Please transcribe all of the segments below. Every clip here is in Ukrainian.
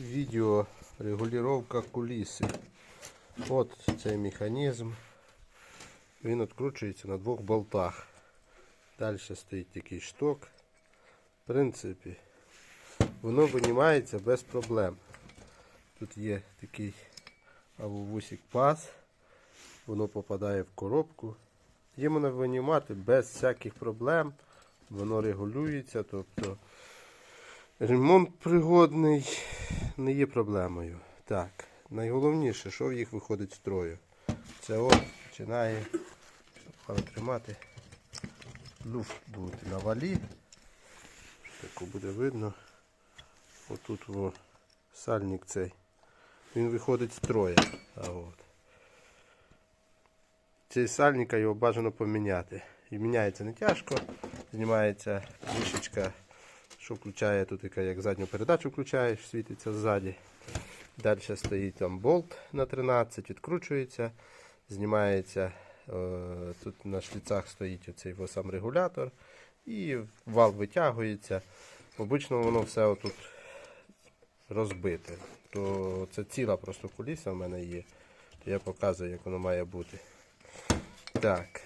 Відео регулювання куліси. От цей механізм. Він відкручується на двох болтах. Далі стоїть такий шток. В принципі, воно винімається без проблем. Тут є такий авовусик паз. Воно попадає в коробку. Її можна винімати без всяких проблем. Воно регулюється, тобто ремонт пригодний не є проблемою. Так, найголовніше, що в їх виходить з строю. Це от починає тримати. Люфт буде на валі. Так буде видно. Отут во, сальник цей. Він виходить з строя. А от. Цей сальника його бажано поміняти. І міняється не тяжко. Знімається кришечка, що включає тут, як задню передачу включаєш, світиться ззаді. Далі стоїть там болт на 13, відкручується, знімається. е, Тут на шліцах стоїть оцей сам регулятор. І вал витягується. Обично воно все отут розбите. То це ціла просто куліса в мене є. Я показую, як воно має бути. Так.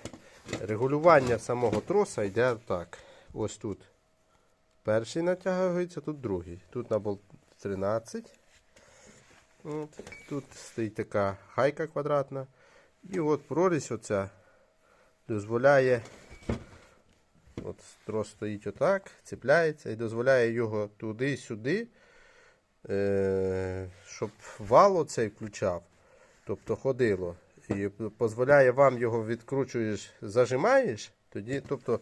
Регулювання самого троса йде так. Ось тут перший натягується, тут другий. Тут на болт 13. От. Тут стоїть така гайка квадратна. І от прорізь оця дозволяє. От трос стоїть отак, цепляється і дозволяє його туди-сюди, е, щоб вал оцей включав. Тобто ходило. І дозволяє вам його відкручуєш, зажимаєш, тоді, тобто,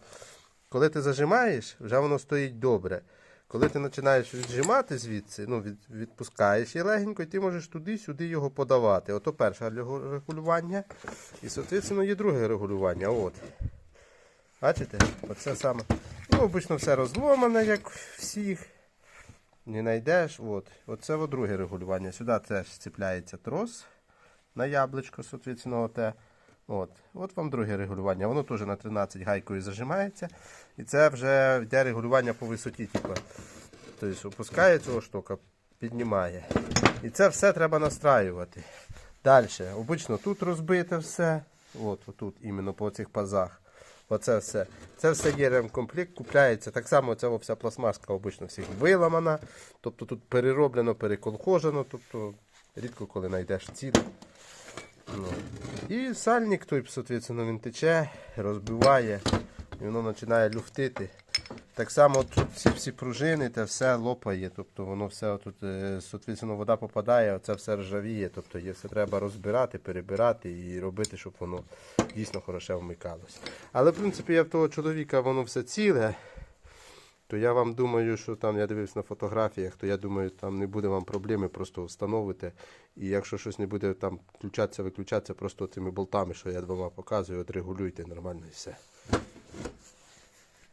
коли ти зажимаєш, вже воно стоїть добре. Коли ти починаєш віджимати звідси, ну, від, відпускаєш її легенько, і ти можеш туди-сюди його подавати. Ото перше регулювання. І, соответственно, є друге регулювання. От. Бачите? Оце саме. Ну, обично все розломане, як всіх. Не знайдеш. От. Оце от друге регулювання. Сюди теж цепляється трос на яблучко, соответственно, оте. От. От вам друге регулювання. Воно теж на 13 гайкою зажимається. І це вже йде регулювання по висоті. Типу. Тобто опускає цього штука, піднімає. І це все треба настраювати. Далі. Обично тут розбите все. От, отут, іменно по цих пазах. Оце все. Це все є ремкомплект, купляється. Так само ця вся пластмаска обично всіх виламана. Тобто тут перероблено, переколхожено. Тобто рідко коли знайдеш ціле. Ну. І сальник той, соответственно, він тече, розбиває, і воно починає люфтити. Так само тут всі, всі пружини, те все лопає, тобто воно все тут, е, соответственно, вода попадає, оце все ржавіє, тобто її все треба розбирати, перебирати і робити, щоб воно дійсно хороше вмикалося. Але в принципі я в того чоловіка воно все ціле. То я вам думаю, що там я дивився на фотографіях, то я думаю, там не буде вам проблеми, просто встановите. І якщо щось не буде там включатися, виключатися, просто цими болтами, що я двома показую, от регулюйте нормально і все.